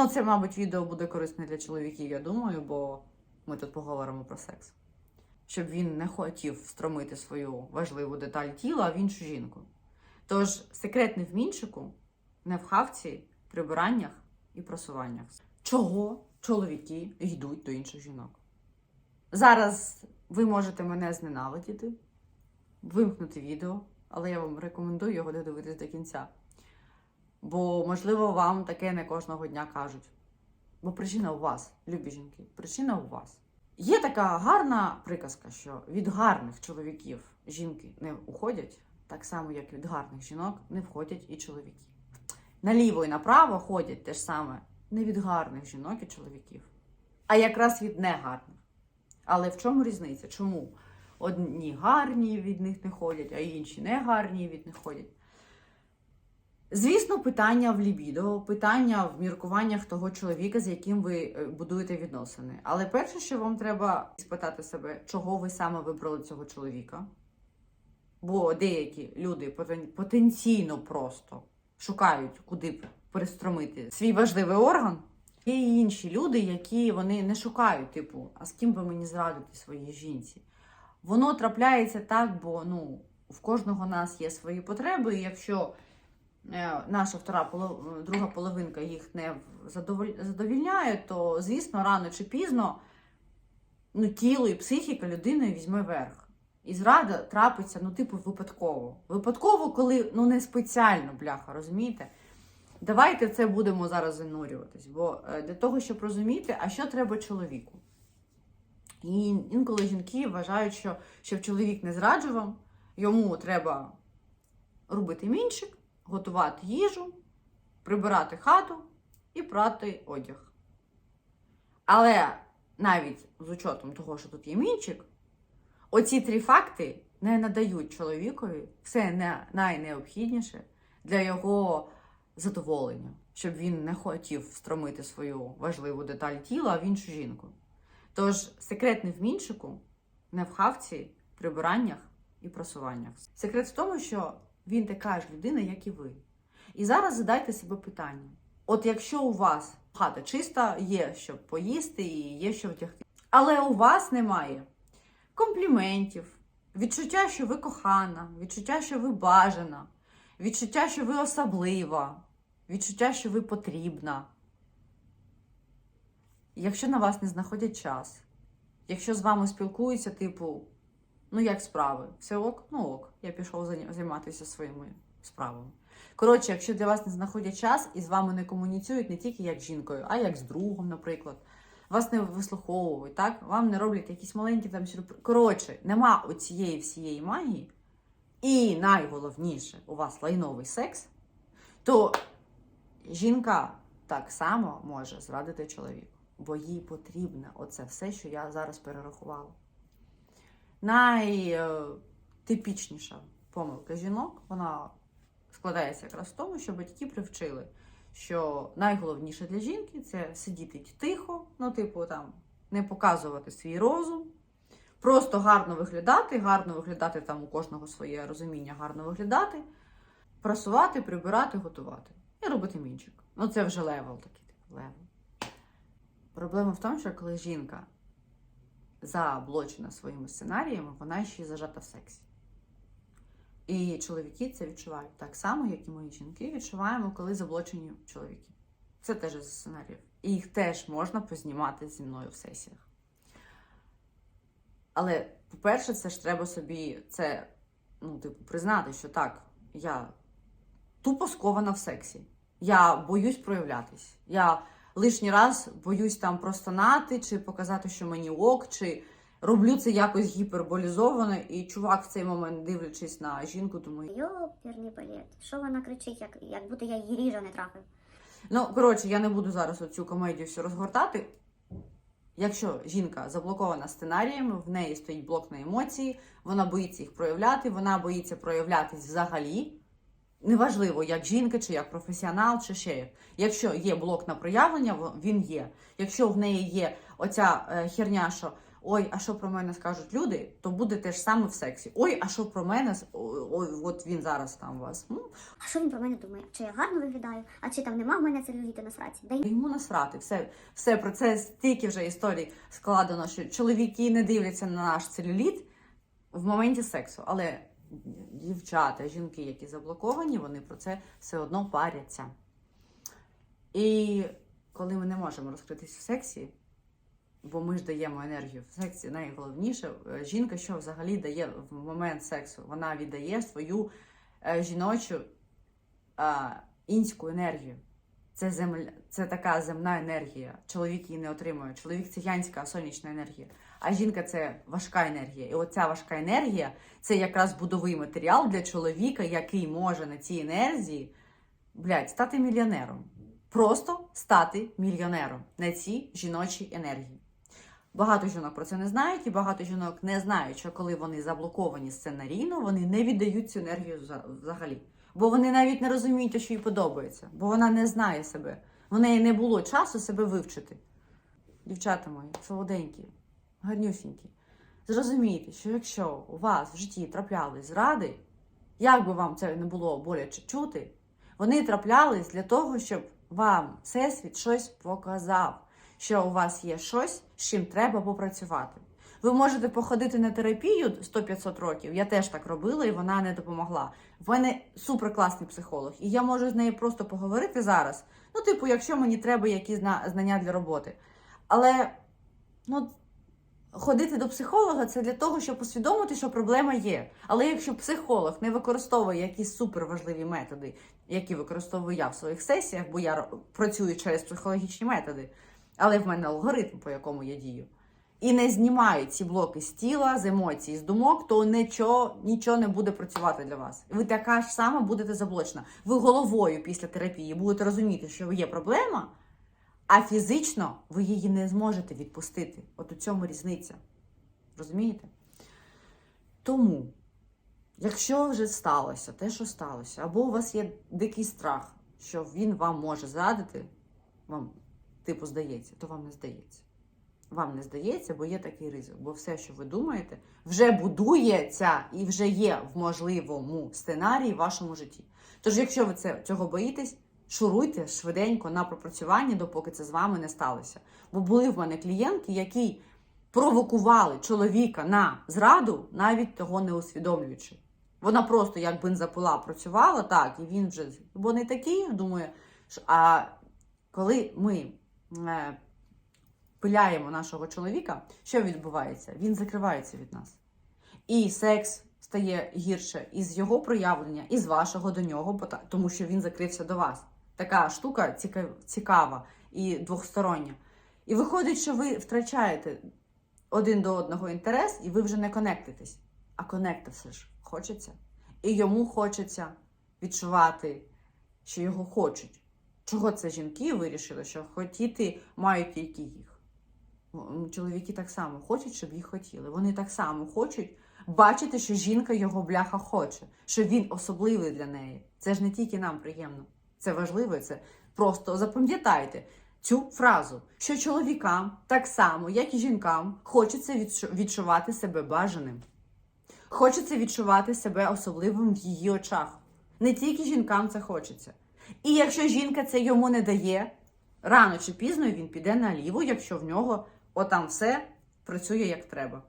Ну, це, мабуть, відео буде корисне для чоловіків, я думаю, бо ми тут поговоримо про секс. Щоб він не хотів встромити свою важливу деталь тіла в іншу жінку. Тож секрет не в мінчику, не в хавці, прибираннях і просуваннях. Чого чоловіки йдуть до інших жінок? Зараз ви можете мене зненавидіти, вимкнути відео, але я вам рекомендую його додивитись до кінця. Бо, можливо, вам таке не кожного дня кажуть. Бо причина у вас, любі жінки, причина у вас. Є така гарна приказка, що від гарних чоловіків жінки не уходять, так само, як від гарних жінок не входять і чоловіки. Наліво і направо ходять те ж саме не від гарних жінок і чоловіків, а якраз від негарних. Але в чому різниця? Чому одні гарні від них не ходять, а інші негарні від них ходять? Звісно, питання в лібідо, питання в міркуваннях того чоловіка, з яким ви е, будуєте відносини. Але перше, що вам треба спитати себе, чого ви саме вибрали цього чоловіка. Бо деякі люди потенційно просто шукають, куди перестромити свій важливий орган. Є і інші люди, які вони не шукають, типу, а з ким би мені зрадити своїй жінці. Воно трапляється так, бо ну, в кожного нас є свої потреби, і якщо наша втора полов... друга половинка їх не задовільняє, то звісно, рано чи пізно ну, тіло і психіка людини візьме верх. І зрада трапиться, ну, типу, випадково. Випадково, коли ну не спеціально, бляха, розумієте? Давайте це будемо зараз занурюватись. Бо е, для того, щоб розуміти, а що треба чоловіку. І інколи жінки вважають, що щоб чоловік не зраджував, йому треба робити мінчик, готувати їжу, прибирати хату і прати одяг. Але навіть з учетом того, що тут є мінчик, оці три факти не надають чоловікові все не- найнеобхідніше для його задоволення, щоб він не хотів встромити свою важливу деталь тіла в іншу жінку. Тож секрет не в мінчику, не в хавці, прибираннях і просуваннях. Секрет в тому, що він така ж людина, як і ви. І зараз задайте себе питання: от якщо у вас хата чиста, є що поїсти і є що вдягти, але у вас немає компліментів, відчуття, що ви кохана, відчуття, що ви бажана, відчуття, що ви особлива, відчуття, що ви потрібна. Якщо на вас не знаходять час, якщо з вами спілкуються, типу, ну як справи, все ок, ну ок, я пішов займатися своїми справами. Коротше, якщо для вас не знаходять час і з вами не комуніцюють не тільки як з жінкою, а як з другом, наприклад. Вас не вислуховують, так? Вам не роблять якісь маленькі там сюрпризи. Коротше, нема оцієї всієї магії, і найголовніше, у вас лайновий секс, то жінка так само може зрадити чоловіку, бо їй потрібне оце все, що я зараз перерахувала. Найтипічніша помилка жінок, вона складається якраз в тому, що батьки привчили, що найголовніше для жінки це сидіти тихо, ну, типу, там, не показувати свій розум, просто гарно виглядати, гарно виглядати там у кожного своє розуміння, гарно виглядати, прасувати, прибирати, готувати. І робити мінчик. Ну, це вже левел такий, типу, левел. Проблема в тому, що коли жінка заблочена своїми сценаріями, вона ще й зажата в сексі. І чоловіки це відчувають так само, як і ми жінки відчуваємо, коли заблочені чоловіки. Це теж із сценаріїв. І їх теж можна познімати зі мною в сесіях. Але, по-перше, це ж треба собі це, ну, типу, признати, що так, я тупо скована в сексі. Я боюсь проявлятись. Я лишній раз боюсь там простонати, чи показати, що мені ок, чи роблю це якось гіперболізовано, і чувак в цей момент, дивлячись на жінку, думає, Йоперний палет. Що вона кричить, як, як будто я її ріжа не трахаю. Ну, коротше, я не буду зараз оцю комедію всю розгортати. Якщо жінка заблокована сценаріями, в неї стоїть блок на емоції, вона боїться їх проявляти, вона боїться проявлятись взагалі. Неважливо, як жінка, чи як професіонал, чи ще як. Якщо є блок на проявлення, він є. Якщо в неї є оця е, херня, що ой, а що про мене скажуть люди, то буде те ж саме в сексі. Ой, а що про мене? Ой, от він зараз там у вас. Ну, А що він про мене думає? Чи я гарно виглядаю? А чи там нема в мене целюліти на сраці? Да й- йому насрати. Все, все про це стільки вже історій складено, що чоловіки не дивляться на наш целюліт в моменті сексу. Але дівчата, жінки, які заблоковані, вони про це все одно паряться. І коли ми не можемо розкритись в сексі, бо ми ж даємо енергію в сексі, найголовніше, е, жінка, що взагалі дає в момент сексу, вона віддає свою е, жіночу інську енергію. Це земля, це така земна енергія. Чоловік її не отримує. Чоловік це янська сонячна енергія, а жінка це важка енергія. І оця важка енергія це якраз будовий матеріал для чоловіка, який може на цій енергії блядь, стати мільйонером. Просто стати мільйонером на цій жіночій енергії. Багато жінок про це не знають, і багато жінок не знають, що коли вони заблоковані сценарійно, вони не віддають цю енергію взагалі. Бо вони навіть не розуміють, що їй подобається, бо вона не знає себе. В неї не було часу себе вивчити. Дівчата мої, солоденькі, гарнюсінькі, зрозумійте, що якщо у вас в житті траплялись зради, як би вам це не було боляче чути, вони траплялись для того, щоб вам Всесвіт щось показав, що у вас є щось, з чим треба попрацювати. Ви можете походити на терапію 100-500 років. Я теж так робила, і вона не допомогла. В мене суперкласний психолог, і я можу з нею просто поговорити зараз. Ну, типу, якщо мені треба якісь зна- знання для роботи. Але ну, ходити до психолога це для того, щоб усвідомити, що проблема є. Але якщо психолог не використовує якісь суперважливі методи, які використовую я в своїх сесіях, бо я працюю через психологічні методи, але в мене алгоритм, по якому я дію. І не знімають ці блоки з тіла, з емоцій, з думок, то нічого, нічого не буде працювати для вас. Ви така ж сама будете заблочена. Ви головою після терапії будете розуміти, що є проблема, а фізично ви її не зможете відпустити. От у цьому різниця. Розумієте? Тому, якщо вже сталося те, що сталося, або у вас є дикий страх, що він вам може зрадити, вам, типу, здається, то вам не здається. Вам не здається, бо є такий ризик. Бо все, що ви думаєте, вже будується і вже є в можливому сценарії в вашому житті. Тож, якщо ви це, цього боїтесь, шуруйте швиденько на пропрацювання, допоки це з вами не сталося. Бо були в мене клієнтки, які провокували чоловіка на зраду, навіть того не усвідомлюючи. Вона просто як бензопила працювала, так, і він вже бо не такий, думає, що- а коли ми е, пиляємо нашого чоловіка, що відбувається? Він закривається від нас. І секс стає гірше із його проявлення, і з вашого до нього, тому що він закрився до вас. Така штука цікава і двохстороння. І виходить, що ви втрачаєте один до одного інтерес, і ви вже не конектитесь. А конекти все ж хочеться. І йому хочеться відчувати, що його хочуть. Чого це жінки вирішили, що хотіти мають тільки їх. Чоловіки так само хочуть, щоб їх хотіли. Вони так само хочуть бачити, що жінка його бляха хоче, що він особливий для неї. Це ж не тільки нам приємно. Це важливо, це просто запам'ятайте цю фразу, що чоловікам так само, як і жінкам, хочеться відчувати себе бажаним. Хочеться відчувати себе особливим в її очах. Не тільки жінкам це хочеться. І якщо жінка це йому не дає, рано чи пізно він піде наліво, якщо в нього отам все працює як треба.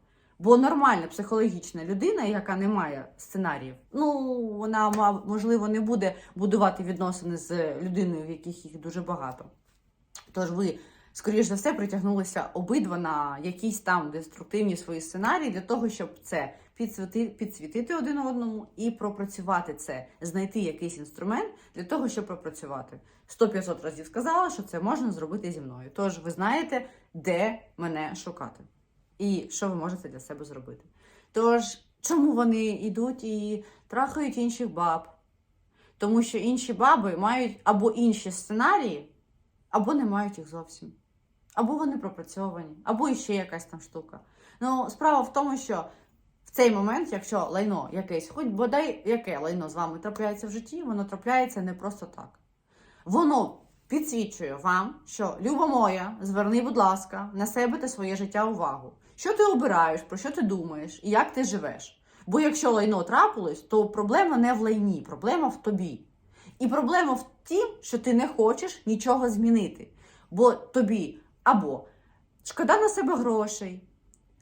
Бо нормальна психологічна людина, яка не має сценаріїв, ну вона можливо не буде будувати відносини з людиною, в яких їх дуже багато. Тож ви, скоріш за все, притягнулися обидва на якісь там деструктивні свої сценарії для того, щоб це підсвіти, підсвітити один одному і пропрацювати це, знайти якийсь інструмент для того, щоб пропрацювати. 100-500 разів сказала, що це можна зробити зі мною. Тож ви знаєте, де мене шукати і що ви можете для себе зробити. Тож, чому вони йдуть і трахають інших баб? Тому що інші баби мають або інші сценарії, або не мають їх зовсім. Або вони пропрацьовані, або іще якась там штука. Ну, справа в тому, що в цей момент, якщо лайно якесь, хоч бодай яке лайно з вами трапляється в житті, воно трапляється не просто так. Воно підсвічує вам, що люба моя, зверни, будь ласка, на себе та своє життя увагу. Що ти обираєш, про що ти думаєш і як ти живеш. Бо якщо лайно трапилось, то проблема не в лайні, проблема в тобі. І проблема в тім, що ти не хочеш нічого змінити. Бо тобі або шкода на себе грошей,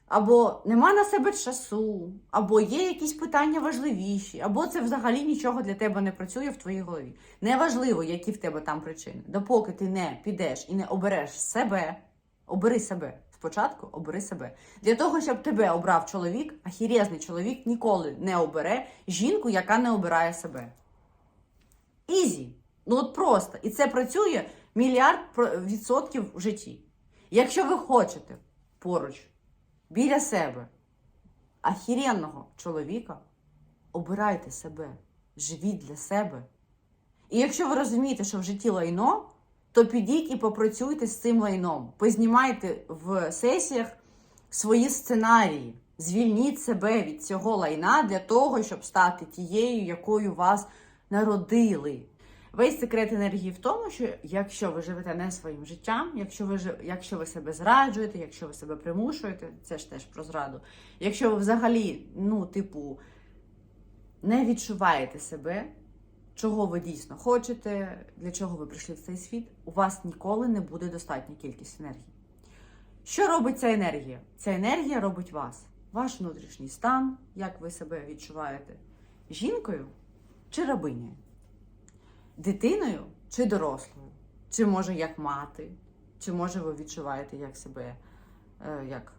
або нема на себе часу, або є якісь питання важливіші, або це взагалі нічого для тебе не працює в твоїй голові. Неважливо, які в тебе там причини. Допоки ти не підеш і не обереш себе, обери себе. Спочатку обери себе. Для того, щоб тебе обрав чоловік, ахірезний чоловік ніколи не обере жінку, яка не обирає себе. Ізі. Ну от просто. І це працює мільярд відсотків в житті. Якщо ви хочете поруч, біля себе, ахіренного чоловіка, обирайте себе, живіть для себе. І якщо ви розумієте, що в житті лайно, то підіть і попрацюйте з цим лайном. Познімайте в сесіях свої сценарії. Звільніть себе від цього лайна для того, щоб стати тією, якою вас народили. Весь секрет енергії в тому, що якщо ви живете не своїм життям, якщо ви якщо ви себе зраджуєте, якщо ви себе примушуєте, це ж теж про зраду. Якщо ви взагалі, ну, типу, не відчуваєте себе, чого ви дійсно хочете, для чого ви прийшли в цей світ, у вас ніколи не буде достатня кількість енергії. Що робить ця енергія? Ця енергія робить вас, ваш внутрішній стан, як ви себе відчуваєте, жінкою чи рабинею, дитиною чи дорослою, чи може як мати, чи може ви відчуваєте як себе е, як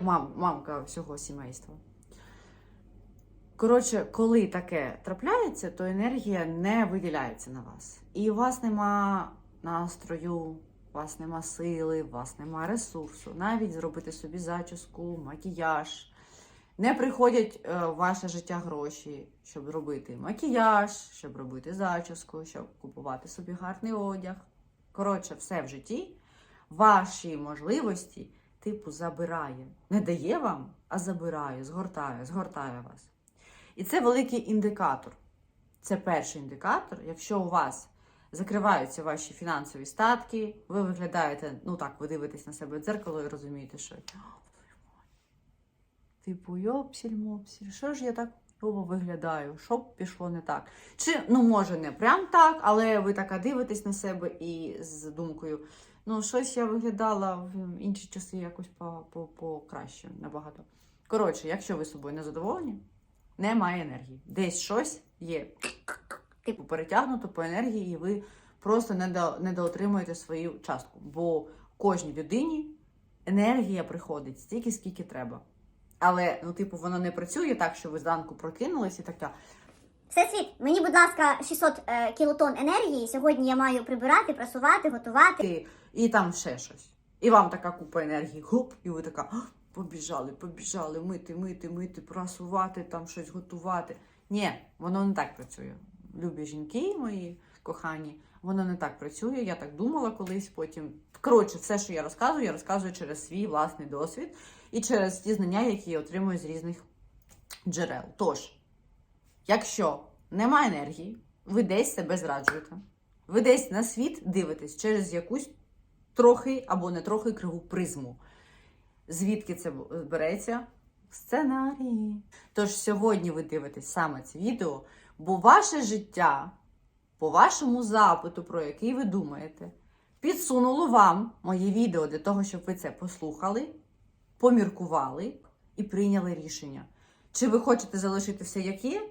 мам, мамка всього сімейства. Коротше, коли таке трапляється, то енергія не виділяється на вас. І у вас нема настрою, у вас нема сили, у вас нема ресурсу, навіть зробити собі зачіску, макіяж. Не приходять е, в ваше життя гроші, щоб робити макіяж, щоб робити зачіску, щоб купувати собі гарний одяг. Коротше, все в житті, ваші можливості, типу, забирає. Не дає вам, а забирає, згортає, згортає вас. І це великий індикатор. Це перший індикатор. Якщо у вас закриваються ваші фінансові статки, ви виглядаєте, ну так, ви дивитесь на себе в дзеркало і розумієте, що типу, йопсіль-мопсіль, що ж я так виглядаю, що пішло не так. Чи, ну, може, не прям так, але ви така дивитесь на себе і з думкою, ну, щось я виглядала в інші часи якось по- покраще набагато. Коротше, якщо ви собою не задоволені, немає енергії. Десь щось є типу перетягнуто по енергії, і ви просто недо, недоотримуєте свою частку. Бо кожній людині енергія приходить стільки, скільки треба. Але, ну, типу, воно не працює так, що ви зранку прокинулись і така. Всесвіт, мені, будь ласка, 600 е, кілотон енергії. Сьогодні я маю прибирати, прасувати, готувати. ти, і там ще щось. І вам така купа енергії, хоп, і ви така, «А, побіжали, побіжали, мити, мити, мити, прасувати, там щось готувати. Ні, воно не так працює. Любі жінки мої кохані, воно не так працює. Я так думала колись, потім. Коротше, все, що я розказую, я розказую через свій власний досвід і через ті знання, які я отримую з різних джерел. Тож, якщо немає енергії, ви десь себе зраджуєте. Ви десь на світ дивитесь через якусь трохи або не трохи криву призму. Звідки це береться? Сценарії. Тож сьогодні ви дивитесь саме це відео, бо ваше життя, по вашому запиту, про який ви думаєте, підсунуло вам моє відео для того, щоб ви це послухали, поміркували і прийняли рішення. Чи ви хочете залишити все як є,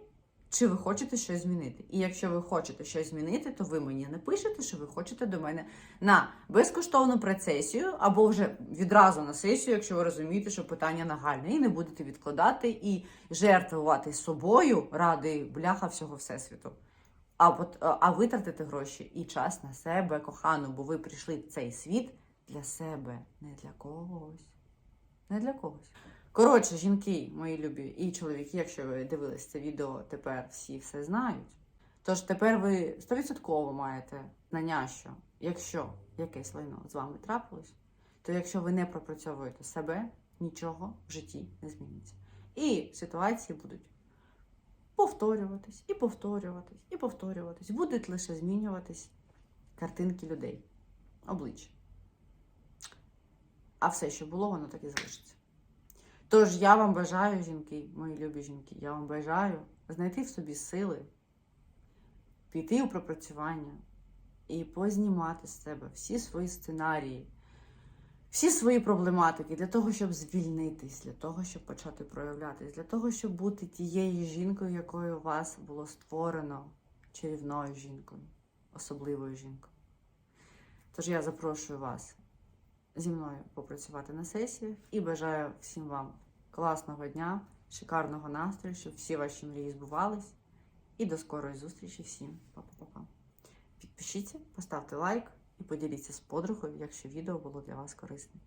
чи ви хочете щось змінити. І якщо ви хочете щось змінити, то ви мені напишете, що ви хочете до мене на безкоштовну прецесію або вже відразу на сесію, якщо ви розумієте, що питання нагальне, і не будете відкладати і жертвувати собою ради бляха всього всесвіту. А, а а витратити гроші і час на себе, кохану, бо ви прийшли в цей світ для себе, не для когось. Не для когось. Коротше, жінки, мої любі, і чоловіки, якщо ви дивились це відео, тепер всі все знають. Тож тепер ви стовідсотково маєте знання, що якщо якесь лайно з вами трапилось, то якщо ви не пропрацьовуєте себе, нічого в житті не зміниться. І ситуації будуть повторюватись, і повторюватись, і повторюватись. Будуть лише змінюватись картинки людей, обличчя. А все, що було, воно так і залишиться. Тож я вам бажаю, жінки, мої любі жінки, я вам бажаю знайти в собі сили, піти у пропрацювання і познімати з себе всі свої сценарії, всі свої проблематики для того, щоб звільнитись, для того, щоб почати проявлятись, для того, щоб бути тією жінкою, якою вас було створено чарівною жінкою, особливою жінкою. Тож я запрошую вас зі мною попрацювати на сесіях і бажаю всім вам класного дня, шикарного настрою, щоб всі ваші мрії збувались. І до скорої зустрічі всім. Па-па-па-па. Підпишіться, поставте лайк і поділіться з подругою, якщо відео було для вас корисним.